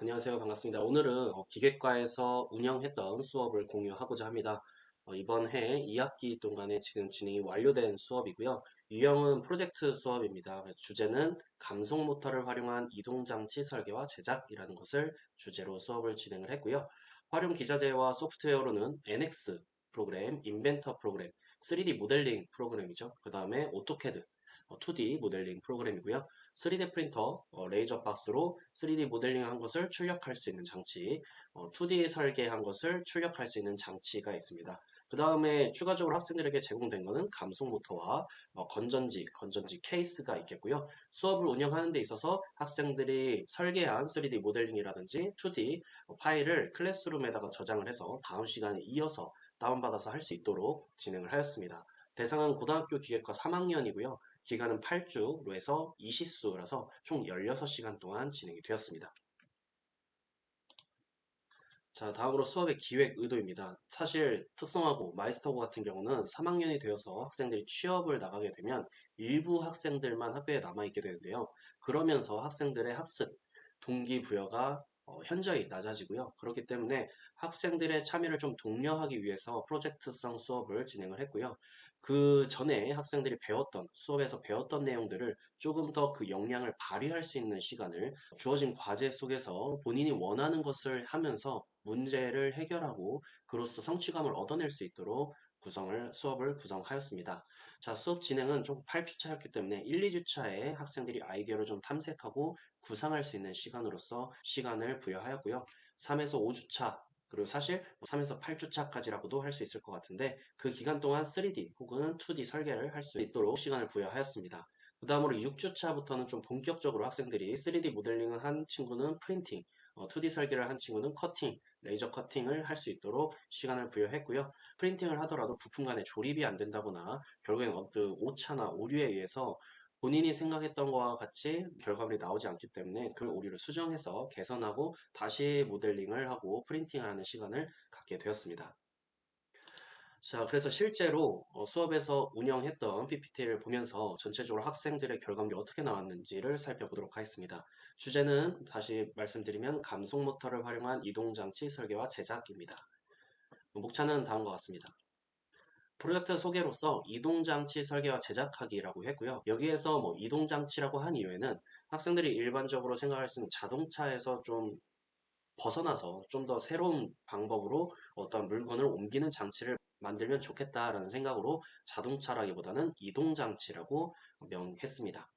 안녕하세요. 반갑습니다. 오늘은 어, 기계과에서 운영했던 수업을 공유하고자 합니다. 어, 이번 해 2학기 동안에 지금 진행이 완료된 수업이고요. 유형은 프로젝트 수업입니다. 주제는 감속 모터를 활용한 이동장치 설계와 제작이라는 것을 주제로 수업을 진행을 했고요. 활용 기자재와 소프트웨어로는 NX 프로그램, 인벤터 프로그램, 3D 모델링 프로그램이죠. 그 다음에 오토캐드, 2D 모델링 프로그램이고요. 3D 프린터, 어, 레이저 박스로 3D 모델링한 것을 출력할 수 있는 장치, 어, 2D 설계한 것을 출력할 수 있는 장치가 있습니다. 그 다음에 추가적으로 학생들에게 제공된 것은 감속 모터와 어, 건전지, 건전지 케이스가 있겠고요. 수업을 운영하는 데 있어서 학생들이 설계한 3D 모델링이라든지 2D 파일을 클래스룸에다가 저장을 해서 다음 시간에 이어서 다운받아서 할 수 있도록 진행을 하였습니다. 대상은 고등학교 기계과 3학년이고요. 기간은 8주로 해서 2시수라서 총 16시간 동안 진행이 되었습니다. 자, 다음으로 수업의 기획 의도입니다. 사실 특성화고, 마이스터고 같은 경우는 3학년이 되어서 학생들이 취업을 나가게 되면 일부 학생들만 학교에 남아있게 되는데요. 그러면서 학생들의 학습, 동기부여가 어, 현저히 낮아지고요. 그렇기 때문에 학생들의 참여를 좀 독려하기 위해서 프로젝트성 수업을 진행을 했고요. 그 전에 학생들이 배웠던 수업에서 배웠던 내용들을 조금 더 그 역량을 발휘할 수 있는 시간을 주어진 과제 속에서 본인이 원하는 것을 하면서 문제를 해결하고 그로써 성취감을 얻어낼 수 있도록 구성을 수업을 구성하였습니다. 자, 수업 진행은 총 8주차였기 때문에 1, 2주차에 학생들이 아이디어를 좀 탐색하고 구상할 수 있는 시간으로서 시간을 부여하였고요. 3에서 5주차 그리고 사실 3에서 8주차까지라고도 할 수 있을 것 같은데 그 기간 동안 3D 혹은 2D 설계를 할 수 있도록 시간을 부여하였습니다. 그 다음으로 6주차부터는 좀 본격적으로 학생들이 3D 모델링을 한 친구는 프린팅, 2D 어, 설계를 한 친구는 커팅, 레이저 커팅을 할 수 있도록 시간을 부여했고요. 프린팅을 하더라도 부품 간에 조립이 안 된다거나 결국엔 어떤 오차나 오류에 의해서 본인이 생각했던 것과 같이 결과물이 나오지 않기 때문에 그 오류를 수정해서 개선하고 다시 모델링을 하고 프린팅을 하는 시간을 갖게 되었습니다. 자, 그래서 실제로 어, 수업에서 운영했던 PPT를 보면서 전체적으로 학생들의 결과물이 어떻게 나왔는지를 살펴보도록 하겠습니다. 주제는 다시 말씀드리면 감속 모터를 활용한 이동장치 설계와 제작입니다. 목차는 다음과 같습니다. 프로젝트 소개로서 이동장치 설계와 제작하기라고 했고요. 여기에서 뭐 이동장치라고 한 이유에는 학생들이 일반적으로 생각할 수 있는 자동차에서 좀 벗어나서 좀 더 새로운 방법으로 어떤 물건을 옮기는 장치를 만들면 좋겠다라는 생각으로 자동차라기보다는 이동장치라고 명했습니다.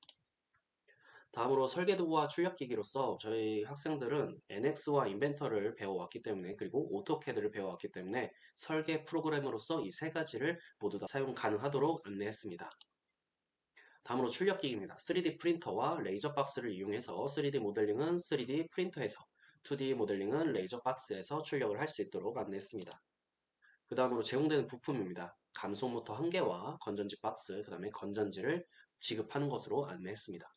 다음으로 설계도구와 출력기기로서 저희 학생들은 NX와 인벤터를 배워왔기 때문에 그리고 오토캐드를 배워왔기 때문에 설계 프로그램으로서 이 세 가지를 모두 다 사용 가능하도록 안내했습니다. 다음으로 출력기기입니다. 3D 프린터와 레이저 박스를 이용해서 3D 모델링은 3D 프린터에서 2D 모델링은 레이저 박스에서 출력을 할 수 있도록 안내했습니다. 그 다음으로 제공되는 부품입니다. 감속 모터 한 개와 건전지 박스, 그 다음에 건전지를 지급하는 것으로 안내했습니다.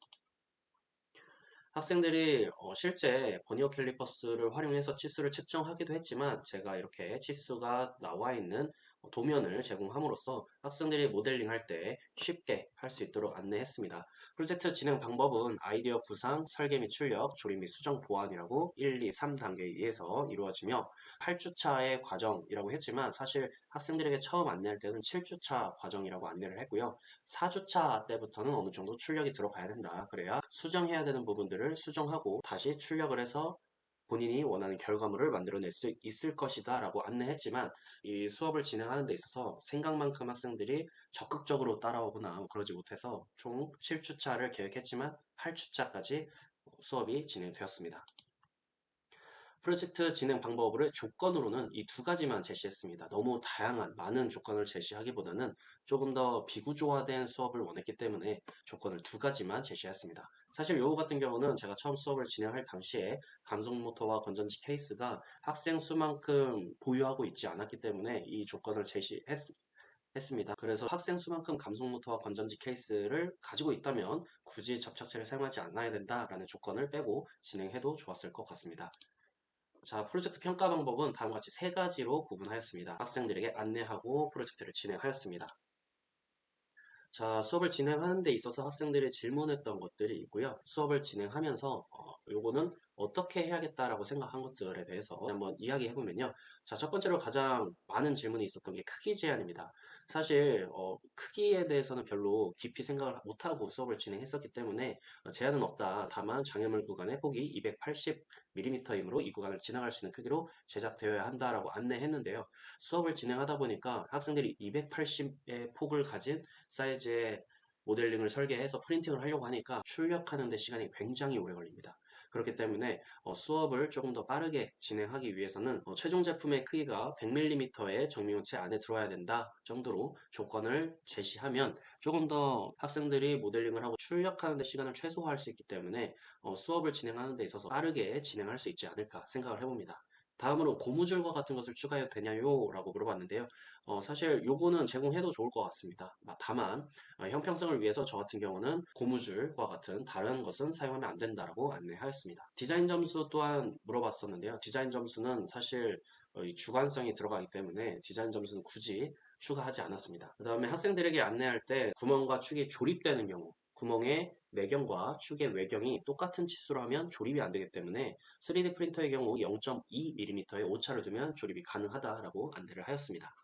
학생들이 어, 실제 버니어 캘리퍼스를 활용해서 치수를 측정하기도 했지만 제가 이렇게 치수가 나와 있는 도면을 제공함으로써 학생들이 모델링 할 때 쉽게 할 수 있도록 안내했습니다. 프로젝트 진행 방법은 아이디어 구상, 설계 및 출력, 조립 및 수정 보완이라고 1, 2, 3단계에 의해서 이루어지며 8주차의 과정이라고 했지만 사실 학생들에게 처음 안내할 때는 7주차 과정이라고 안내를 했고요. 4주차 때부터는 어느 정도 출력이 들어가야 된다. 그래야 수정해야 되는 부분들을 수정하고 다시 출력을 해서 본인이 원하는 결과물을 만들어낼 수 있을 것이다 라고 안내했지만 이 수업을 진행하는 데 있어서 생각만큼 학생들이 적극적으로 따라오거나 그러지 못해서 총 7주차를 계획했지만 8주차까지 수업이 진행되었습니다. 프로젝트 진행 방법을 조건으로는 이 두 가지만 제시했습니다. 너무 다양한 많은 조건을 제시하기보다는 조금 더 비구조화된 수업을 원했기 때문에 조건을 두 가지만 제시했습니다. 사실 요거 같은 경우는 제가 처음 수업을 진행할 당시에 감속 모터와 건전지 케이스가 학생 수만큼 보유하고 있지 않았기 때문에 이 조건을 제시했, 했습니다. 그래서 학생 수만큼 감속 모터와 건전지 케이스를 가지고 있다면 굳이 접착제를 사용하지 않아야 된다라는 조건을 빼고 진행해도 좋았을 것 같습니다. 자, 프로젝트 평가 방법은 다음과 같이 세 가지로 구분하였습니다. 학생들에게 안내하고 프로젝트를 진행하였습니다. 자, 수업을 진행하는 데 있어서 학생들이 질문했던 것들이 있고요. 수업을 진행하면서 어, 요거는 어떻게 해야겠다라고 생각한 것들에 대해서 한번 이야기해 보면요. 자, 첫 번째로 가장 많은 질문이 있었던 게 크기 제한입니다. 사실 어, 크기에 대해서는 별로 깊이 생각을 못하고 수업을 진행했었기 때문에 어, 제한은 없다. 다만 장애물 구간의 폭이 280mm이므로 이 구간을 지나갈 수 있는 크기로 제작되어야 한다라고 안내했는데요. 수업을 진행하다 보니까 학생들이 280의 폭을 가진 사이즈의 모델링을 설계해서 프린팅을 하려고 하니까 출력하는 데 시간이 굉장히 오래 걸립니다. 그렇기 때문에 어, 수업을 조금 더 빠르게 진행하기 위해서는 어, 최종 제품의 크기가 100mm의 정미용체 안에 들어야 된다 정도로 조건을 제시하면 조금 더 학생들이 모델링을 하고 출력하는 데 시간을 최소화할 수 있기 때문에 어, 수업을 진행하는 데 있어서 빠르게 진행할 수 있지 않을까 생각을 해봅니다. 다음으로 고무줄과 같은 것을 추가해도 되냐요? 라고 물어봤는데요. 어, 사실 요거는 제공해도 좋을 것 같습니다. 아, 다만 어, 형평성을 위해서 저 같은 경우는 고무줄과 같은 다른 것은 사용하면 안 된다라고 안내하였습니다. 디자인 점수 또한 물어봤었는데요. 디자인 점수는 사실 어, 이 주관성이 들어가기 때문에 디자인 점수는 굳이 추가하지 않았습니다. 그 다음에 학생들에게 안내할 때 구멍과 축이 조립되는 경우 구멍의 내경과 축의 외경이 똑같은 치수로 하면 조립이 안 되기 때문에 3D 프린터의 경우 0.2mm의 오차를 두면 조립이 가능하다라고 안내를 하였습니다.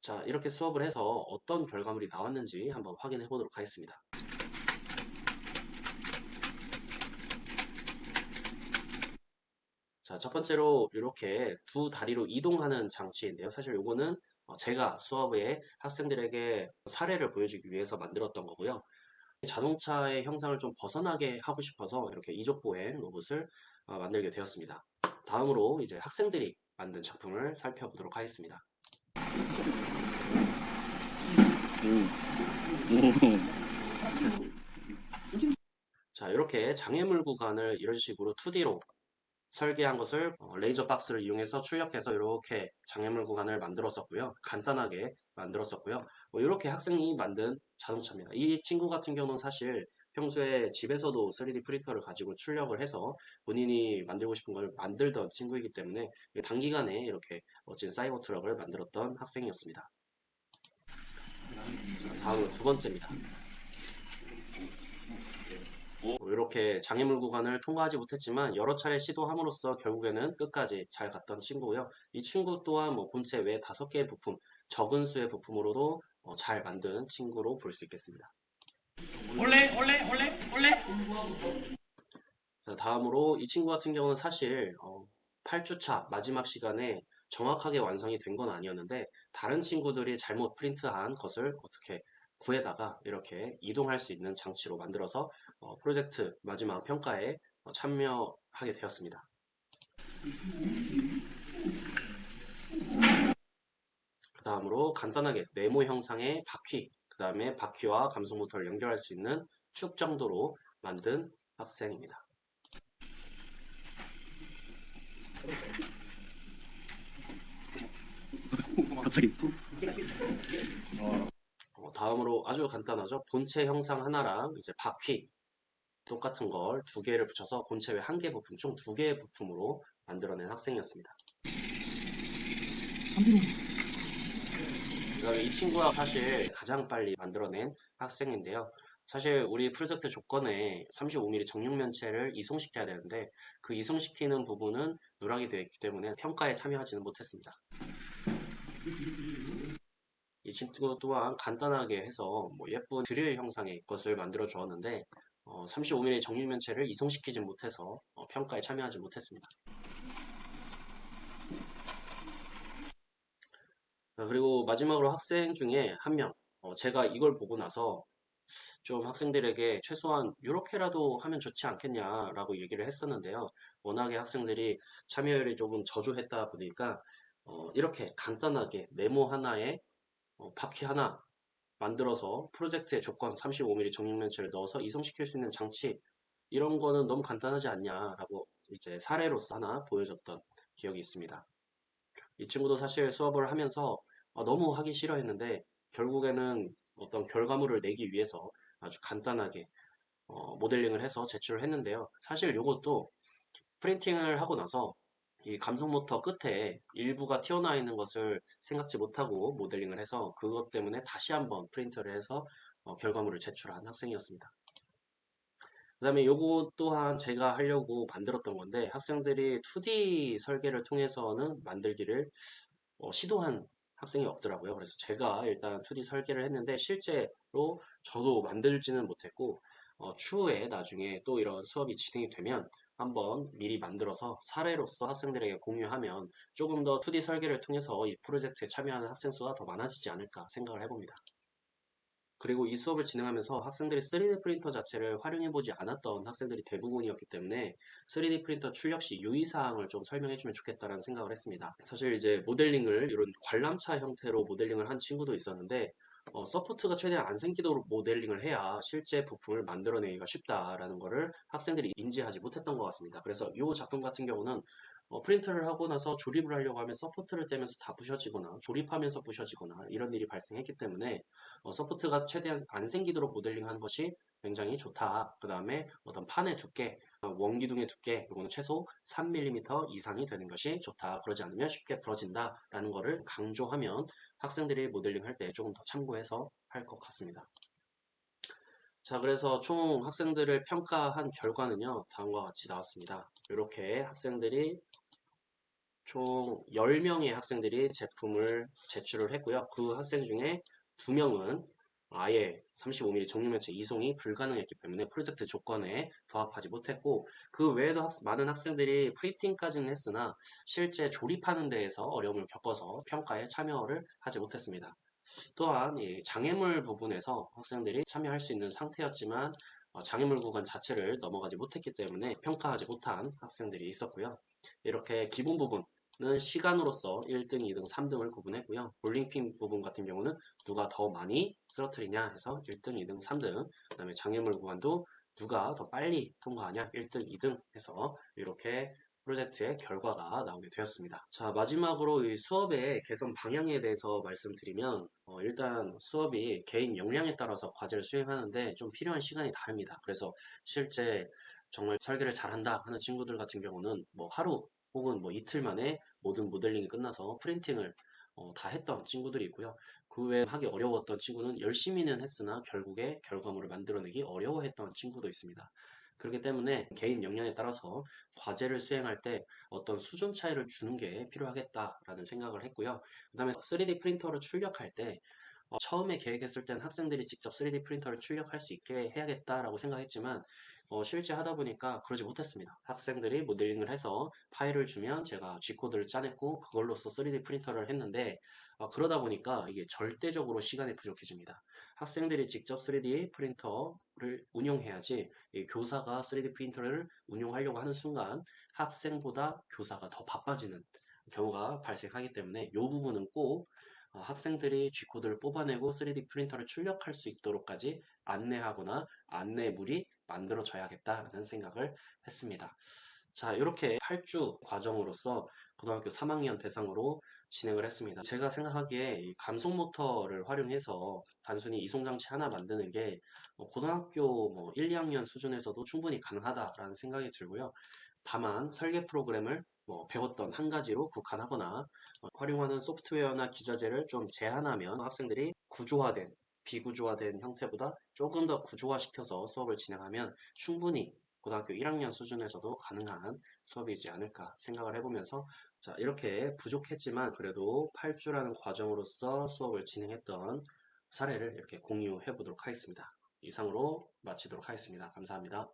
자, 이렇게 수업을 해서 어떤 결과물이 나왔는지 한번 확인해 보도록 하겠습니다. 자, 첫 번째로 이렇게 두 다리로 이동하는 장치인데요. 사실 이거는 어, 제가 수업에 학생들에게 사례를 보여주기 위해서 만들었던 거고요. 자동차의 형상을 좀 벗어나게 하고 싶어서 이렇게 이족보행 로봇을 어, 만들게 되었습니다. 다음으로 이제 학생들이 만든 작품을 살펴보도록 하겠습니다. 자, 이렇게 장애물 구간을 이런 식으로 2D로 설계한 것을 어, 레이저 박스를 이용해서 출력해서 이렇게 장애물 구간을 만들었었고요. 간단하게 만들었었고요. 뭐 이렇게 학생이 만든 자동차입니다. 이 친구 같은 경우는 사실 평소에 집에서도 3D 프린터를 가지고 출력을 해서 본인이 만들고 싶은 걸 만들던 친구이기 때문에 단기간에 이렇게 멋진 사이버 트럭을 만들었던 학생이었습니다. 자, 다음으로 두 번째입니다. 뭐 이렇게 장애물 구간을 통과하지 못했지만 여러 차례 시도함으로써 결국에는 끝까지 잘 갔던 친구고요. 이 친구 또한 뭐 본체 외 다섯 개의 부품, 적은 수의 부품으로도 어, 잘 만든 친구로 볼 수 있겠습니다. 올레 올레 올레 올레 자, 다음으로 이 친구 같은 경우는 사실 어, 8주차 마지막 시간에 정확하게 완성이 된 건 아니었는데 다른 친구들이 잘못 프린트한 것을 어떻게 구에다가 이렇게 이동할 수 있는 장치로 만들어서 어, 프로젝트 마지막 평가에 어, 참여하게 되었습니다. 그 다음으로 간단하게 네모 형상의 바퀴, 그 다음에 바퀴와 감속 모터를 연결할 수 있는 축 정도로 만든 학생입니다. 갑자기 어, 다음으로 아주 간단하죠. 본체 형상 하나랑 이제 바퀴 똑같은 걸 두 개를 붙여서 본체 외 한 개 부품, 총 두 개의 부품으로 만들어낸 학생이었습니다. 그다음에 이 친구가 사실 가장 빨리 만들어낸 학생인데요. 사실 우리 프로젝트 조건에 35mm 정육 면체를 이송시켜야 되는데 그 이송시키는 부분은 누락이 되어 있기 때문에 평가에 참여하지는 못했습니다. 이 친구 또한 간단하게 해서 뭐 예쁜 드릴 형상의 것을 만들어 주었는데 35mm 정육 면체를 이송시키지 못해서 어, 평가에 참여하지 못했습니다. 아, 그리고 마지막으로 학생 중에 한 명, 어, 제가 이걸 보고 나서 좀 학생들에게 최소한 이렇게라도 하면 좋지 않겠냐라고 얘기를 했었는데요. 워낙에 학생들이 참여율이 조금 저조했다 보니까 어, 이렇게 간단하게 메모 하나에 어, 바퀴 하나 만들어서 프로젝트의 조건 35mm 정육면체를 넣어서 이송시킬 수 있는 장치 이런 거는 너무 간단하지 않냐라고 이제 사례로서 하나 보여줬던 기억이 있습니다. 이 친구도 사실 수업을 하면서 어, 너무 하기 싫어했는데 결국에는 어떤 결과물을 내기 위해서 아주 간단하게 어, 모델링을 해서 제출을 했는데요. 사실 이것도 프린팅을 하고 나서 이 감속 모터 끝에 일부가 튀어나와 있는 것을 생각지 못하고 모델링을 해서 그것 때문에 다시 한번 프린터를 해서 어, 결과물을 제출한 학생이었습니다. 그 다음에 요거 또한 제가 하려고 만들었던 건데 학생들이 2D 설계를 통해서는 만들기를 어, 시도한 학생이 없더라고요. 그래서 제가 일단 2D 설계를 했는데 실제로 저도 만들지는 못했고 어, 추후에 나중에 또 이런 수업이 진행이 되면 한번 미리 만들어서 사례로서 학생들에게 공유하면 조금 더 2D 설계를 통해서 이 프로젝트에 참여하는 학생 수가 더 많아지지 않을까 생각을 해봅니다. 그리고 이 수업을 진행하면서 학생들이 3D 프린터 자체를 활용해보지 않았던 학생들이 대부분이었기 때문에 3D 프린터 출력 시 유의사항을 좀 설명해주면 좋겠다라는 생각을 했습니다. 사실 이제 모델링을 이런 관람차 형태로 모델링을 한 친구도 있었는데 어, 서포트가 최대한 안 생기도록 모델링을 해야 실제 부품을 만들어내기가 쉽다라는 것을 학생들이 인지하지 못했던 것 같습니다. 그래서 이 작품 같은 경우는 어, 프린트를 하고 나서 조립을 하려고 하면 서포트를 떼면서 다 부셔지거나 조립하면서 부셔지거나 이런 일이 발생했기 때문에 어, 서포트가 최대한 안 생기도록 모델링하는 것이 굉장히 좋다. 그 다음에 어떤 판의 두께, 어, 원기둥의 두께, 이거는 최소 3mm 이상이 되는 것이 좋다. 그러지 않으면 쉽게 부러진다. 라는 것을 강조하면 학생들이 모델링 할 때 조금 더 참고해서 할 것 같습니다. 자, 그래서 총 학생들을 평가한 결과는요, 다음과 같이 나왔습니다. 이렇게 학생들이 총 10명의 학생들이 제품을 제출을 했고요. 그 학생 중에 2명은 아예 35mm 정육면체 이송이 불가능했기 때문에 프로젝트 조건에 부합하지 못했고 그 외에도 학- 많은 학생들이 프린팅까지는 했으나 실제 조립하는 데에서 어려움을 겪어서 평가에 참여를 하지 못했습니다. 또한 이 장애물 부분에서 학생들이 참여할 수 있는 상태였지만 어, 장애물 구간 자체를 넘어가지 못했기 때문에 평가하지 못한 학생들이 있었고요. 이렇게 기본 부분 은 시간으로서 1등, 2등, 3등을 구분했고요. 볼링핀 부분 같은 경우는 누가 더 많이 쓰러뜨리냐 해서 1등, 2등, 3등 그 다음에 장애물 구간도 누가 더 빨리 통과하냐 1등, 2등 해서 이렇게 프로젝트의 결과가 나오게 되었습니다. 자, 마지막으로 이 수업의 개선 방향에 대해서 말씀드리면, 어, 일단 수업이 개인 역량에 따라서 과제를 수행하는데 좀 필요한 시간이 다릅니다. 그래서 실제 정말 설계를 잘한다 하는 친구들 같은 경우는 뭐 하루 혹은 뭐 이틀 만에 모든 모델링이 끝나서 프린팅을 어, 다 했던 친구들이 있고요. 그 외에 하기 어려웠던 친구는 열심히는 했으나 결국에 결과물을 만들어내기 어려워했던 친구도 있습니다. 그렇기 때문에 개인 역량에 따라서 과제를 수행할 때 어떤 수준 차이를 주는 게 필요하겠다라는 생각을 했고요. 그 다음에 3D 프린터를 출력할 때 어, 처음에 계획했을 땐 학생들이 직접 3D 프린터를 출력할 수 있게 해야겠다라고 생각했지만 어, 실제 하다 보니까 그러지 못했습니다. 학생들이 모델링을 해서 파일을 주면 제가 G코드를 짜냈고 그걸로써 3D 프린터를 했는데 어, 그러다 보니까 이게 절대적으로 시간이 부족해집니다. 학생들이 직접 3D 프린터를 운용해야지 이 교사가 3D 프린터를 운용하려고 하는 순간 학생보다 교사가 더 바빠지는 경우가 발생하기 때문에 이 부분은 꼭 어, 학생들이 G코드를 뽑아내고 3D 프린터를 출력할 수 있도록까지 안내하거나 안내물이 만들어져야겠다라는 생각을 했습니다. 자, 이렇게 8주 과정으로서 고등학교 3학년 대상으로 진행을 했습니다. 제가 생각하기에 이 감속 모터를 활용해서 단순히 이송장치 하나 만드는 게 어, 고등학교 뭐 1, 2학년 수준에서도 충분히 가능하다라는 생각이 들고요. 다만 설계 프로그램을 뭐 배웠던 한 가지로 국한하거나 어, 활용하는 소프트웨어나 기자재를 좀 제한하면 학생들이 구조화된 비구조화된 형태보다 조금 더 구조화시켜서 수업을 진행하면 충분히 고등학교 1학년 수준에서도 가능한 수업이지 않을까 생각을 해보면서 자 이렇게 부족했지만 그래도 8주라는 과정으로서 수업을 진행했던 사례를 이렇게 공유해 보도록 하겠습니다. 이상으로 마치도록 하겠습니다. 감사합니다.